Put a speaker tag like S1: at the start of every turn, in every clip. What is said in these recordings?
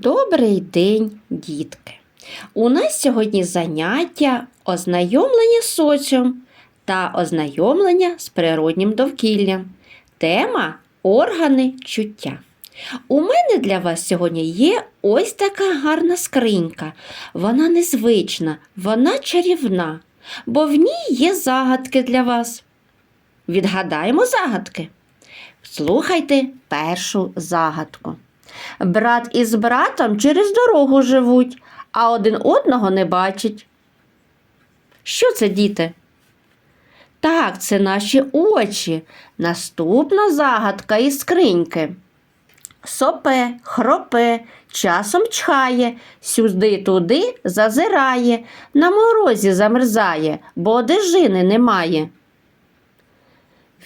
S1: Добрий день, дітки! У нас сьогодні заняття ознайомлення з соціум та ознайомлення з природнім довкіллям. Тема органи чуття. У мене для вас сьогодні є ось така гарна скринька. Вона незвична, вона чарівна, бо в ній є загадки для вас. Відгадаємо загадки. Слухайте першу загадку. Брат із братом через дорогу живуть, а один одного не бачать. Що це, діти? Так, це наші очі. Наступна загадка із скриньки. Сопе, хропе, часом чхає, сюди туди зазирає, на морозі замерзає, бо одежини немає.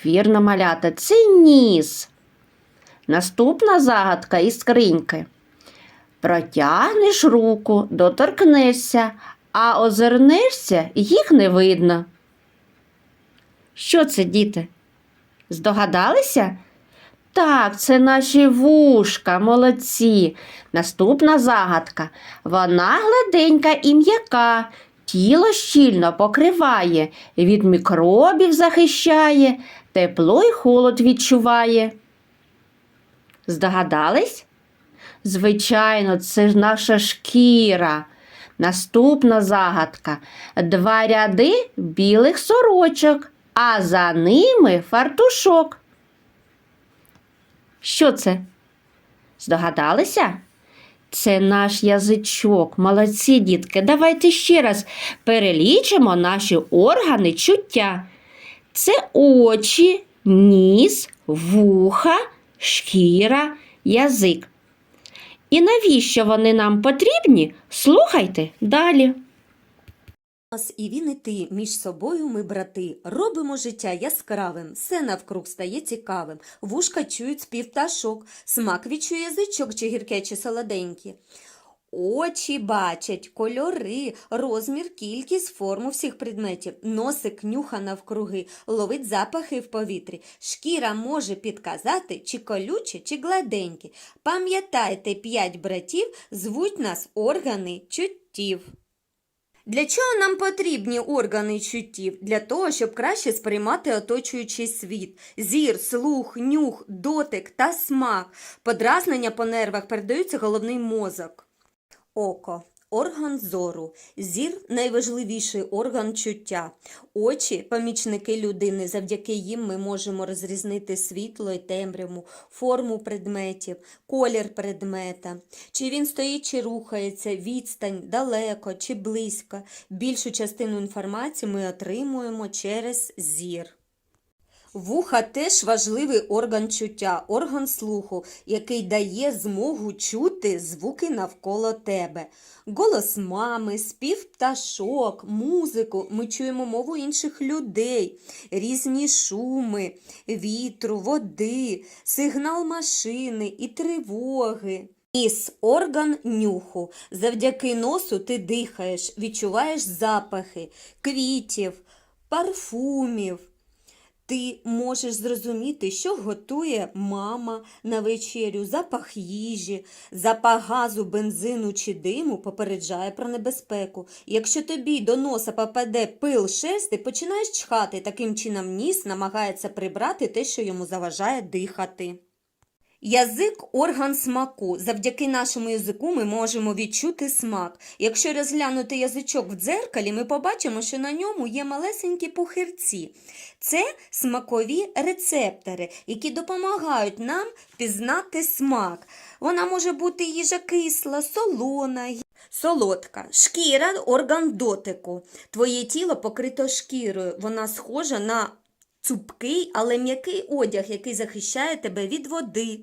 S1: Вірно, малята, це ніс. Наступна загадка із скриньки. Протягнеш руку, доторкнешся, а озирнешся, їх не видно. Що це, діти? Здогадалися? Так, це наші вушка, молодці. Наступна загадка. Вона гладенька і м'яка, тіло щільно покриває, від мікробів захищає, тепло й холод відчуває. Здогадались? Звичайно, це ж наша шкіра. Наступна загадка. Два ряди білих сорочок, а за ними фартушок. Що це? Здогадалися? Це наш язичок. Молодці, дітки. Давайте ще раз перелічимо наші органи чуття. Це очі, ніс, вуха, шкіра, язик. І навіщо вони нам потрібні? Слухайте далі.
S2: Нас і він, і ти, між собою ми брати. Робимо життя яскравим, все навкруг стає цікавим. Вушка чують спів пташок, смак відчує язичок, чи гірке, чи солоденьке. Очі бачать кольори, розмір, кількість, форму всіх предметів. Носик нюха навкруги, ловить запахи в повітрі. Шкіра може підказати, чи колюче, чи гладеньке. Пам'ятайте, п'ять братів звуть нас органи чуттів. Для чого нам потрібні органи чуттів? Для того, щоб краще сприймати оточуючий світ. Зір, слух, нюх, дотик та смак. Подразнення по нервах передаються головний мозок. Око. Орган зору. Зір найважливіший орган чуття. Очі помічники людини. Завдяки їм ми можемо розрізнити світло і темряву, форму предметів, колір предмета. Чи він стоїть, чи рухається, відстань, далеко чи близько. Більшу частину інформації ми отримуємо через зір. Вуха теж важливий орган чуття, орган слуху, який дає змогу чути звуки навколо тебе. Голос мами, спів пташок, музику. Ми чуємо мову інших людей, різні шуми, вітру, води, сигнал машини і тривоги. Ніс орган нюху. Завдяки носу ти дихаєш, відчуваєш запахи квітів, парфумів. Ти можеш зрозуміти, що готує мама на вечерю, запах їжі, запах газу, бензину чи диму попереджає про небезпеку. Якщо тобі до носа попаде пил шерсти, починаєш чхати. Таким чином ніс намагається прибрати те, що йому заважає дихати. Язик орган смаку. Завдяки нашому язику ми можемо відчути смак. Якщо розглянути язичок в дзеркалі, ми побачимо, що на ньому є малесенькі пухирці. Це смакові рецептори, які допомагають нам пізнати смак. Вона може бути їжа кисла, солона, солодка. Шкіра орган дотику. Твоє тіло покрито шкірою. Вона схожа на цупкий, але м'який одяг, який захищає тебе від води,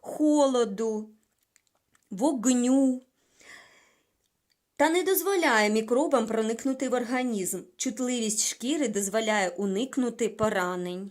S2: холоду, вогню. Та не дозволяє мікробам проникнути в організм. Чутливість шкіри дозволяє уникнути поранень.